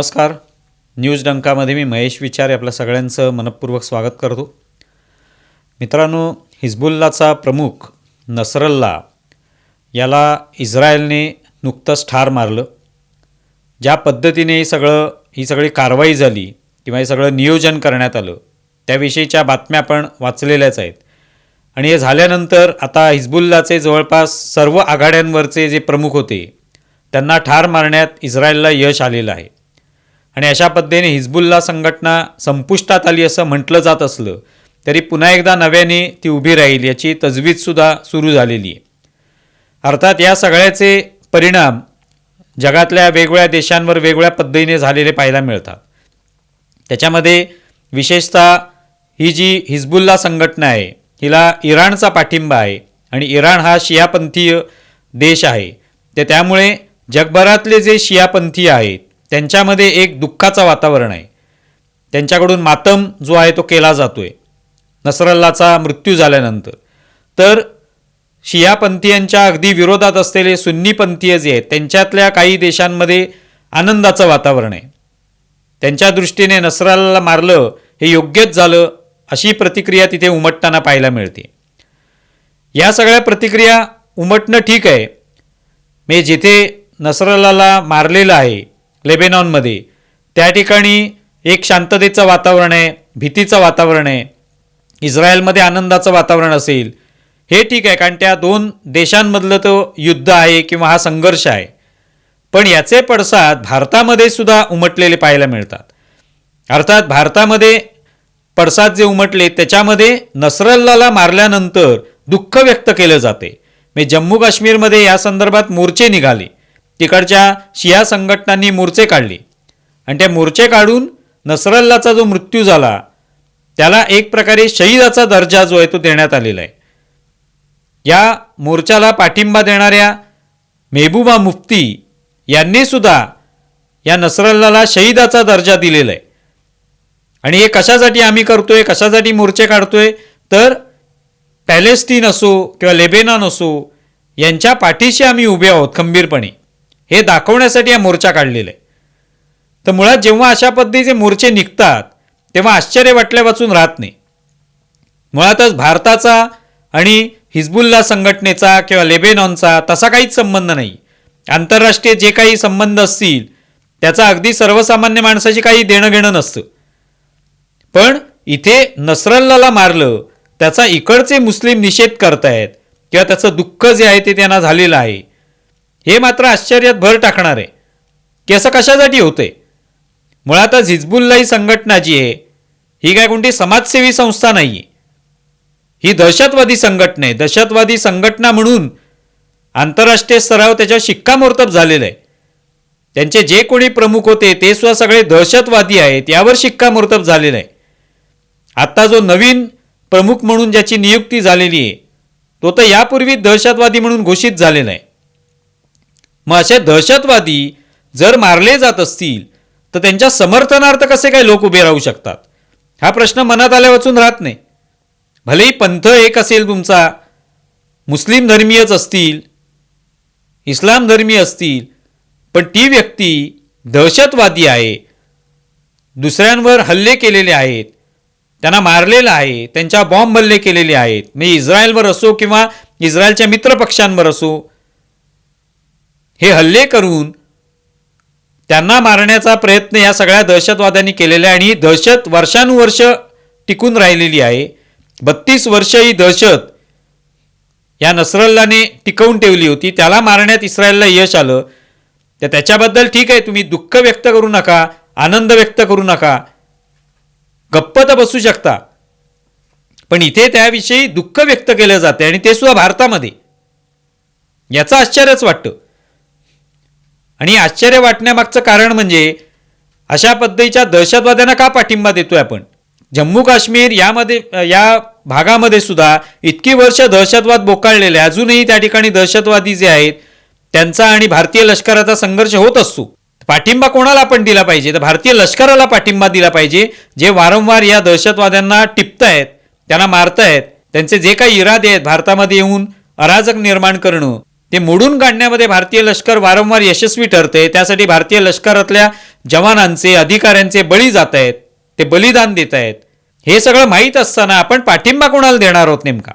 नमस्कार. न्यूज डंकामध्ये मी महेश विचार आपल्या सगळ्यांचं मनपूर्वक स्वागत करतो. मित्रांनो हिजबुल्लाचा प्रमुख नसरल्ला याला इस्रायलने नुकतंच ठार मारलं. ज्या पद्धतीने हे सगळं ही सगळी कारवाई झाली किंवा हे सगळं नियोजन करण्यात आलं त्याविषयीच्या बातम्या आपण वाचलेल्याच आहेत. आणि हे झाल्यानंतर आता हिजबुल्लाचे जवळपास सर्व आघाड्यांवरचे जे प्रमुख होते त्यांना ठार मारण्यात इस्रायलला यश आलेलं आहे. आणि अशा पद्धतीने हिजबुल्ला संघटना संपुष्टात आली असं म्हटलं जात असलं तरी पुन्हा एकदा नव्याने ती उभी राहील याची तजवीजसुद्धा सुरू झालेली आहे. अर्थात या सगळ्याचे परिणाम जगातल्या वेगवेगळ्या देशांवर वेगवेगळ्या पद्धतीने झालेले पाहायला मिळतात. त्याच्यामध्ये विशेषतः ही जी हिजबुल्ला संघटना आहे हिला इराणचा पाठिंबा आहे आणि इराण हा शियापंथीय देश आहे तर त्यामुळे जगभरातले जे शियापंथी आहेत त्यांच्यामध्ये एक दुःखाचं वातावरण आहे. त्यांच्याकडून मातम जो आहे तो केला जातो आहे नसरल्लाचा मृत्यू झाल्यानंतर. तर शियापंथीयांच्या अगदी विरोधात असलेले सुन्नीपंथीय जे आहेत त्यांच्यातल्या काही देशांमध्ये आनंदाचं वातावरण आहे. त्यांच्या दृष्टीने नसराला मारलं हे योग्यच झालं अशी प्रतिक्रिया तिथे उमटताना पाहायला मिळते. या सगळ्या प्रतिक्रिया उमटणं ठीक आहे. मी जिथे नसरल्लाला मारलेलं आहे लेबेनॉनमध्ये. त्या ठिकाणी एक शांततेचं वातावरण आहे भीतीचं वातावरण आहे. इस्रायलमध्ये आनंदाचं वातावरण असेल. हे ठीक आहे कारण त्या दोन देशांमधलं तो युद्ध आहे किंवा हा संघर्ष आहे. पण याचे पडसाद भारतामध्ये सुद्धा उमटलेले पाहायला मिळतात. अर्थात भारतामध्ये पडसाद जे उमटले त्याच्यामध्ये नसरल्लाला मारल्यानंतर दुःख व्यक्त केलं जाते. म्हणजे जम्मू काश्मीरमध्ये या संदर्भात मोर्चे निघाले. तिकडच्या शिया संघटनांनी मोर्चे काढले. आणि त्या मोर्चे काढून नसरल्लाचा जो मृत्यू झाला त्याला एक प्रकारे शहीदाचा दर्जा जो आहे तो देण्यात आलेला आहे. या मोर्चाला पाठिंबा देणाऱ्या मेहबूबा मुफ्ती यांनी सुद्धा या नसरल्लाला शहीदाचा दर्जा दिलेला आहे. आणि हे कशासाठी आम्ही करतोय कशासाठी मोर्चे काढतोय तर पॅलेस्टीन असो किंवा लेबेनॉन असो यांच्या पाठीशी आम्ही उभे आहोत खंबीरपणे. हे दाखवण्यासाठी हा मोर्चा काढलेला आहे. तर मुळात जेव्हा अशा पद्धतीचे मोर्चे निघतात तेव्हा आश्चर्य वाटल्या वाचून राहत नाही. मुळातच भारताचा आणि हिजबुल्ला संघटनेचा किंवा लेबेनॉनचा तसा काहीच संबंध नाही. आंतरराष्ट्रीय जे काही संबंध असतील त्याचा अगदी सर्वसामान्य माणसाशी काही देणं घेणं नसतं. पण इथे नसरल्लाला मारलं त्याचा इकडचे मुस्लिम निषेध करतायत किंवा त्याचं दुःख जे आहे ते त्यांना झालेलं आहे. हे मात्र आश्चर्यात भर टाकणार. आहे की असं कशासाठी होते? मुळातच हिजबुल्ला ही संघटना जी आहे. ही काय कोणती समाजसेवी संस्था नाही आहे ही दहशतवादी संघटना आहे. दहशतवादी संघटना म्हणून आंतरराष्ट्रीय स्तरावर त्याच्यावर शिक्कामोर्तब झालेलं आहे. त्यांचे जे कोणी प्रमुख होते ते सुद्धा सगळे दहशतवादी आहेत. यावर शिक्कामोर्तब झालेलं आहे. आत्ता जो नवीन प्रमुख म्हणून ज्याची नियुक्ती झालेली आहे तो तर यापूर्वी दहशतवादी म्हणून घोषित झालेला आहे. मग असे दहशतवादी जर मारले जात असतील तर त्यांच्या समर्थनार्थ कसे काय लोक उभे राहू शकतात? हा प्रश्न मनात आल्या वाचून राहत नाही. भलेही पंथ एक असेल तुमचा मुस्लिम धर्मीयच असतील इस्लाम धर्मीय असतील पण ती व्यक्ती दहशतवादी आहे दुसऱ्यांवर हल्ले केलेले आहेत त्यांना मारलेलं आहे त्यांच्या बॉम्ब हल्ले केलेले आहेत मी इस्रायलवर असो किंवा इस्रायलच्या मित्रपक्षांवर असो हे हल्ले करून त्यांना मारण्याचा प्रयत्न या सगळ्या दहशतवाद्यांनी केलेला आहे आणि ही दहशत वर्षानुवर्ष टिकून राहिलेली आहे. बत्तीस वर्ष ही दहशत या नसरल्लाने टिकवून ठेवली होती. त्याला मारण्यात इस्रायलला यश आलं. तर त्याच्याबद्दल ठीक आहे तुम्ही दुःख व्यक्त करू नका आनंद व्यक्त करू नका. गप्प तर बसू शकता. पण इथे त्याविषयी दुःख व्यक्त केलं जाते आणि ते सुद्धा भारतामध्ये. याचं आश्चर्यच वाटतं. आणि आश्चर्य वाटण्यामागचं कारण म्हणजे अशा पद्धतीच्या दहशतवाद्यांना का पाठिंबा देतोय आपण? जम्मू काश्मीर यामध्ये या भागामध्ये सुद्धा इतकी वर्ष दहशतवाद बोकाळलेले अजूनही त्या ठिकाणी दहशतवादी जे आहेत त्यांचा आणि भारतीय लष्कराचा संघर्ष होत असतो. पाठिंबा कोणाला आपण दिला पाहिजे. तर भारतीय लष्कराला पाठिंबा दिला पाहिजे. जे वारंवार या दहशतवाद्यांना टिपतायत त्यांना मारतायत त्यांचे जे काही इरादे आहेत भारतामध्ये येऊन अराजक निर्माण करणं ते मोडून काढण्यामध्ये भारतीय लष्कर वारंवार यशस्वी ठरते. त्यासाठी भारतीय लष्करातल्या जवानांचे अधिकाऱ्यांचे बळी जात आहेत. ते बलिदान देत आहेत. हे सगळं माहीत असताना आपण पाठिंबा कोणाला देणार आहोत नेमका?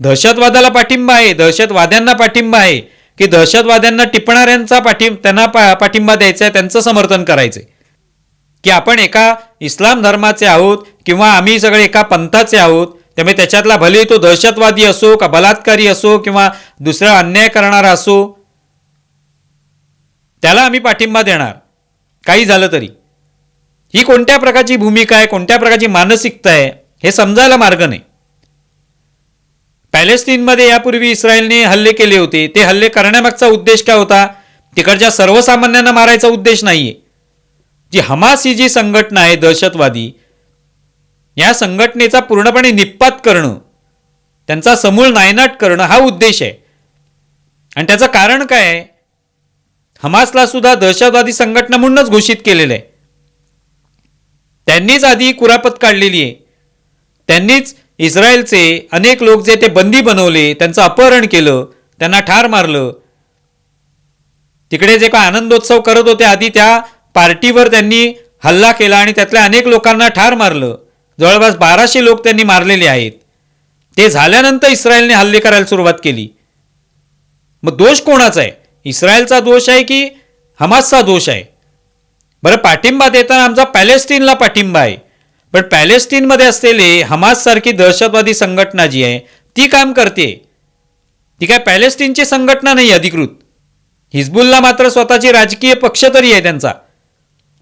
दहशतवादाला पाठिंबा आहे. दहशतवाद्यांना पाठिंबा आहे. की दहशतवाद्यांना टिपणाऱ्यांचा पाठिं त्यांना पा पाठिंबा द्यायचा आहे त्यांचं समर्थन करायचं आहे की आपण एका इस्लाम धर्माचे आहोत किंवा आम्ही सगळे एका पंथाचे आहोत त्यामुळे त्याच्यातला भले तो दहशतवादी असो का बलात्कारी असो किंवा दुसरा अन्याय करणारा असो त्याला आम्ही पाठिंबा देणार. काही झालं तरी. ही कोणत्या प्रकारची भूमिका आहे कोणत्या प्रकारची मानसिकता आहे हे समजायला मार्ग नाही. पॅलेस्टीनमध्ये यापूर्वी इस्रायलने हल्ले केले होते. ते हल्ले करण्यामागचा उद्देश काय होता? तिकडच्या सर्वसामान्यांना मारायचा उद्देश नाहीये. जी हमास ही जी संघटना आहे दहशतवादी या संघटनेचा पूर्णपणे निपात करणं त्यांचा समूळ नायनाट करणं हा उद्देश आहे. आणि त्याचं कारण काय आहे? हमासला सुद्धा दहशतवादी संघटना म्हणूनच घोषित केलेलं आहे. त्यांनीच आधी कुरापत काढलेली आहे. त्यांनीच इस्रायलचे अनेक लोक जे ते बंदी बनवले त्यांचं अपहरण केलं त्यांना ठार मारलं. तिकडे जे काय आनंदोत्सव करत होते आधी त्या पार्टीवर त्यांनी हल्ला केला आणि त्यातल्या अनेक लोकांना ठार मारलं. जवळपास बाराशे लोक त्यांनी मारलेले आहेत. ते झाल्यानंतर इस्रायलने हल्ले करायला सुरुवात केली. मग दोष कोणाचा आहे? इस्रायलचा दोष आहे की हमासचा दोष आहे? बरं पाठिंबा देताना आमचा पॅलेस्टीनला पाठिंबा आहे. पण पॅलेस्टीनमध्ये असलेले हमाससारखी दहशतवादी संघटना जी आहे ती काम करते. ती काय पॅलेस्टीनची संघटना नाही अधिकृत. हिजबुलला मात्र स्वतःची राजकीय पक्ष तरी आहे त्यांचा.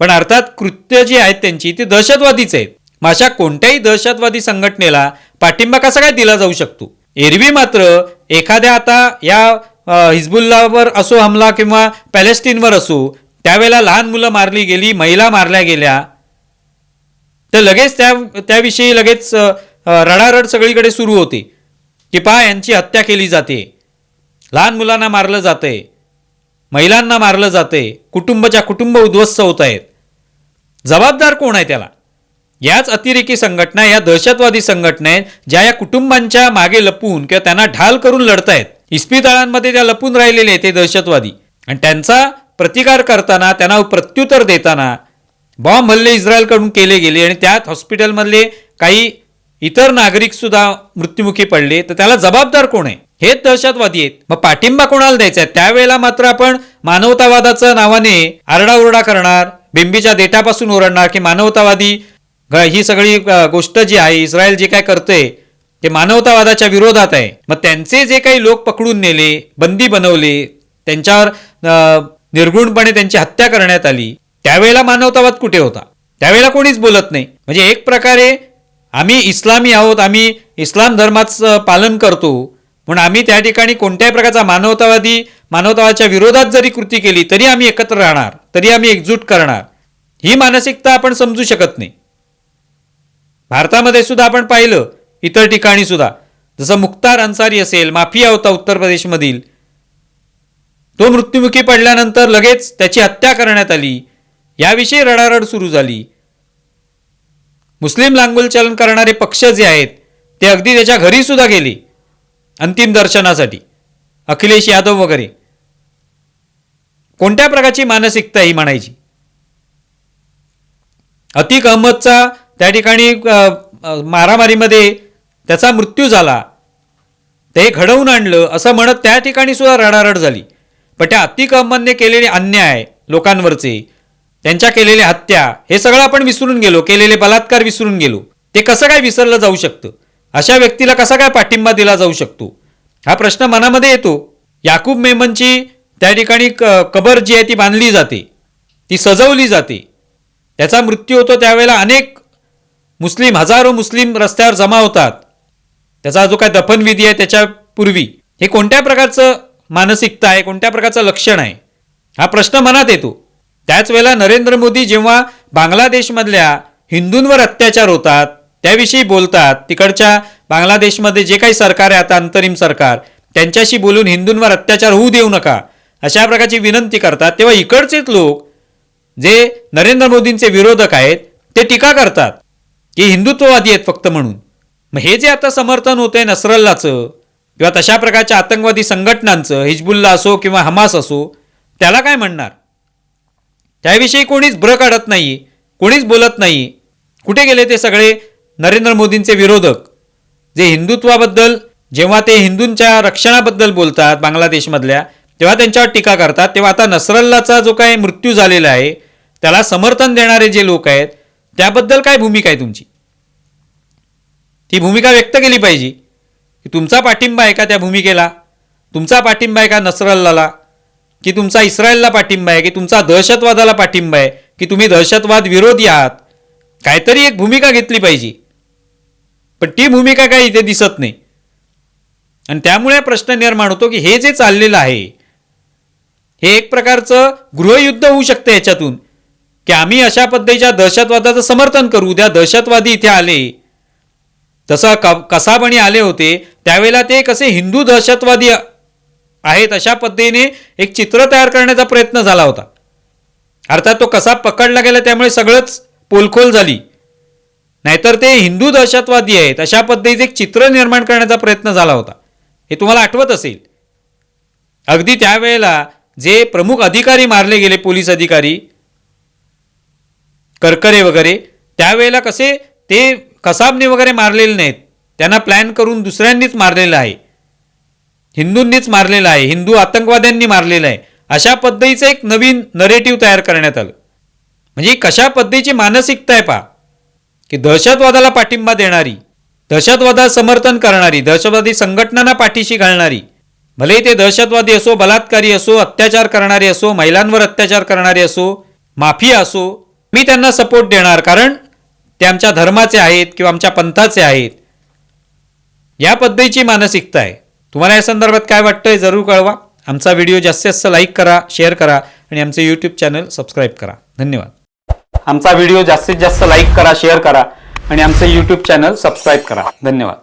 पण अर्थात कृत्य जी आहेत त्यांची ती दहशतवादीच आहेत. मग अशा कोणत्याही दहशतवादी संघटनेला पाठिंबा कसा काय दिला जाऊ शकतो? एरवी मात्र एखाद्या आता या हिजबुल्लावर असो हमला किंवा पॅलेस्टीनवर असो त्यावेळेला लहान मुलं मारली गेली महिला मारल्या गेल्या तर लगेच त्या त्याविषयी लगेच रडारड सगळीकडे सुरू होते की पहा यांची हत्या केली जाते. लहान मुलांना मारलं जातंय महिलांना मारलं जातंय कुटुंबाच्या कुटुंब उद्ध्वस्त होत आहेत. जबाबदार कोण आहे त्याला? याच अतिरेकी संघटना या दहशतवादी संघटना आहेत ज्या या कुटुंबांच्या मागे लपून किंवा त्यांना ढाल करून लढतायत इस्पितळांमध्ये त्या लपून राहिलेले आहेत ते दहशतवादी. आणि त्यांचा प्रतिकार करताना त्यांना प्रत्युत्तर देताना बॉम्ब हल्ले इस्रायलकडून केले गेले आणि त्यात हॉस्पिटलमधले काही इतर नागरिक सुद्धा मृत्युमुखी पडले. तर त्याला जबाबदार कोण आहे? हेच दहशतवादी आहेत. मग पाठिंबा कोणाला द्यायचा आहे? त्यावेळेला मात्र आपण मानवतावादाच्या नावाने आरडाओरडा करणार बिंबीच्या देठापासून ओरडणार की मानवतावादी ही सगळी गोष्ट जी आहे इस्रायल जे काय करतंय ते मानवतावादाच्या विरोधात आहे. मग त्यांचे जे काही लोक पकडून नेले बंदी बनवले त्यांच्यावर निर्गुणपणे त्यांची हत्या करण्यात आली त्यावेळेला मानवतावाद कुठे होता? त्यावेळेला कोणीच बोलत नाही. म्हणजे एक प्रकारे आम्ही इस्लामी आहोत आम्ही इस्लाम धर्माचं पालन करतो म्हणून आम्ही त्या ठिकाणी कोणत्याही प्रकारचा मानवतावादी मानवतावादाच्या विरोधात जरी कृती केली तरी आम्ही एकत्र राहणार तरी आम्ही एकजूट करणार. ही मानसिकता आपण समजू शकत नाही. भारतामध्ये सुद्धा आपण पाहिलं इतर ठिकाणी सुद्धा. जसं मुख्तार अन्सारी असेल माफिया होता उत्तर प्रदेशमधील. तो मृत्युमुखी पडल्यानंतर लगेच त्याची हत्या करण्यात आली. याविषयी रडारड सुरू झाली. मुस्लिम लांगुलचलन करणारे पक्ष जे आहेत ते अगदी त्याच्या घरी सुद्धा गेले अंतिम दर्शनासाठी. अखिलेश यादव वगैरे. कोणत्या प्रकारची मानसिकता ही म्हणायची? अतिक अहमदचा त्या ठिकाणी मारामारीमध्ये त्याचा मृत्यू झाला. ते घडवून आणलं असं म्हणत त्या ठिकाणी सुद्धा रडारड झाली. पण त्या अतिक केलेले अन्याय लोकांवरचे त्यांच्या केलेल्या हत्या हे सगळं आपण विसरून गेलो केलेले बलात्कार विसरून गेलो. ते कसं काय विसरलं जाऊ शकतं? अशा व्यक्तीला कसा काय पाठिंबा दिला जाऊ शकतो? हा प्रश्न मनामध्ये येतो. याकूब मेमनची त्या ठिकाणी क कबर जी आहे ती बांधली जाते. ती सजवली जाते. त्याचा मृत्यू होतो त्यावेळेला अनेक मुस्लिम हजारो मुस्लिम रस्त्यावर जमा होतात. त्याचा जो काय दफनविधी आहे त्याच्यापूर्वी हे कोणत्या प्रकारचं मानसिकता आहे? कोणत्या प्रकारचं लक्षण आहे? हा प्रश्न मनात येतो. त्याच वेळेला नरेंद्र मोदी जेव्हा बांगलादेशमधल्या हिंदूंवर अत्याचार होतात त्याविषयी बोलतात तिकडच्या बांगलादेशमध्ये जे काही सरकार आहे आता अंतरिम सरकार त्यांच्याशी बोलून हिंदूंवर अत्याचार होऊ देऊ नका अशा प्रकारची विनंती करतात. तेव्हा इकडचेच लोक जे नरेंद्र मोदींचे विरोधक आहेत ते टीका करतात. की हिंदुत्ववादी आहेत फक्त म्हणून. मग हे जे आता समर्थन होतंय नसरल्लाचं किंवा तशा प्रकारच्या आतंकवादी संघटनांचं हिजबुल्ला असो किंवा हमास असो त्याला काय म्हणणार? त्याविषयी कोणीच ब्र काढत नाही कोणीच बोलत नाही कुठे गेले ते सगळे? नरेंद्र मोदींचे विरोधक. जे हिंदुत्वाबद्दल जेव्हा ते हिंदूंच्या रक्षणाबद्दल बोलतात बांगलादेशमधल्या तेव्हा त्यांच्यावर टीका करतात. तेव्हा आता नसरल्लाचा जो काही मृत्यू झालेला आहे त्याला समर्थन देणारे जे लोक आहेत त्याबद्दल काय भूमिका आहे तुमची? ती भूमिका व्यक्त केली पाहिजे. की तुमचा पाठिंबा आहे का त्या भूमिकेला? तुमचा पाठिंबा आहे का नसरल्लाला? की तुमचा इस्रायलला पाठिंबा आहे? की तुमचा दहशतवादाला पाठिंबा आहे? की तुम्ही दहशतवाद विरोधी आहात? काहीतरी एक भूमिका घेतली पाहिजे. पण ती भूमिका काही इथे दिसत नाही. आणि त्यामुळे प्रश्न निर्माण होतो की हे जे चाललेलं आहे हे एक प्रकारचं गृहयुद्ध होऊ शकतं याच्यातून. की आम्ही अशा पद्धतीच्या दहशतवादाचं समर्थन करू. त्या दहशतवादी इथे आले. तसं क कसाबणी आले होते त्यावेळेला ते कसे हिंदू दहशतवादी आहेत अशा पद्धतीने एक चित्र तयार करण्याचा प्रयत्न झाला होता. अर्थात तो कसा पकडला गेला त्यामुळे सगळंच पोलखोल झाली. नाहीतर ते हिंदू दहशतवादी आहेत अशा पद्धतीचे एक चित्र निर्माण करण्याचा प्रयत्न झाला होता. हे तुम्हाला आठवत असेल? अगदी त्यावेळेला जे प्रमुख अधिकारी मारले गेले पोलीस अधिकारी करकरे वगैरे त्यावेळेला कसे ते कसाबने वगैरे मारलेले नाहीत. त्यांना प्लॅन करून दुसऱ्यांनीच मारलेलं आहे. हिंदूंनीच मारलेलं आहे. हिंदू आतंकवाद्यांनी मारलेलं आहे. अशा पद्धतीचं एक नवीन नरेटिव्ह तयार करण्यात आलं. म्हणजे कशा पद्धतीची मानसिकता आहे पहा. की दहशतवादाला पाठिंबा देणारी दहशतवादाला समर्थन करणारी दहशतवादी संघटनांना पाठीशी घालणारी भले ते दहशतवादी असो बलात्कारी असो अत्याचार करणारे असो महिलांवर अत्याचार करणारे असो माफिया असो मी त्यांना सपोर्ट देणार कारण ते आमच्या धर्माचे आहेत किंवा आमच्या पंथाचे आहेत. या पद्धतीची मानसिकता आहे. तुम्हाला या संदर्भात काय वाटतंय जरूर कळवा. आमचा व्हिडिओ जास्तीत जास्त लाईक करा शेअर करा आणि आमचे यूट्यूब चॅनल सबस्क्राईब करा. धन्यवाद. आमचा व्हिडिओ जास्तीत जास्त लाईक करा शेअर करा आणि आमचे यूट्यूब चॅनल सबस्क्राईब करा. धन्यवाद.